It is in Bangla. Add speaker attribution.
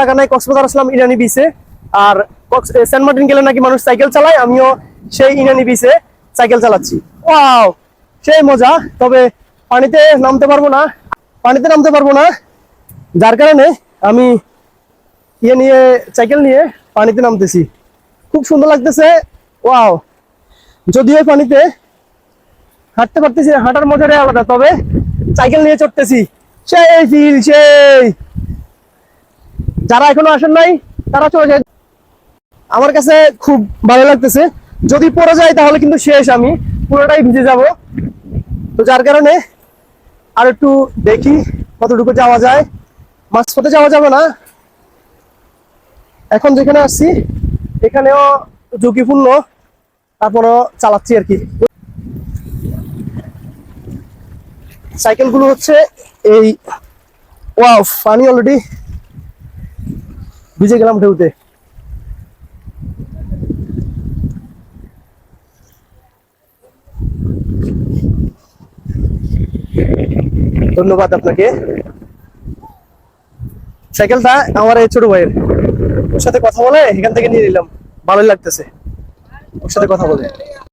Speaker 1: টাকা নাই, কক্সবাজার আসলাম ইরানি বিচে আর সেন্ট মার্টিন গেলে নাকি মানুষ সাইকেল চালায়, আমিও সেই ইরানি বিচে সাইকেল চালাচ্ছি। ওয়াও সেই মজা, তবে পানিতে নামতে পারব না। পানিতে নামতে পারব না। যার কারণে আমি ইয়ে নিয়ে সাইকেল নিয়ে পানিতে নামতেছি। খুব সুন্দর লাগতেছে। ওয়াও যদিও পানিতে হাঁটতে পারতেছি হাঁটার মজাটাই আলাদা, তবে সাইকেল নিয়ে চড়তেছি। সেই ফিল সেই! যারা এখনও আসেন নাই, তারা চলে যায়। আমার কাছে খুব ভালো লাগতেছে। যদি পড়ে যায়, তাহলে কিন্তু শেষ আমি। পুরোটাই ভিজে যাব। তো যার কারণে আর একটু দেখি কতটুকু যাওয়া যায়। মাঝপথে যাওয়া যাবে না। এখন যেখানে আসছি এখানেও ঝুঁকিপূর্ণ। তারপরও চালাচ্ছি আর কি। সাইকেলগুলো হচ্ছে এই ওয়াও পানি অলরেডি ভিজে গেলাম ঢেউতে। ধন্যবাদ আপনাকে। সাইকেলটা আমার এই ছোট ভাইয়ের। ওর সাথে কথা বলে এখান থেকে নিয়ে নিলাম। ভালোই লাগতেছে। ওর সাথে কথা বলে।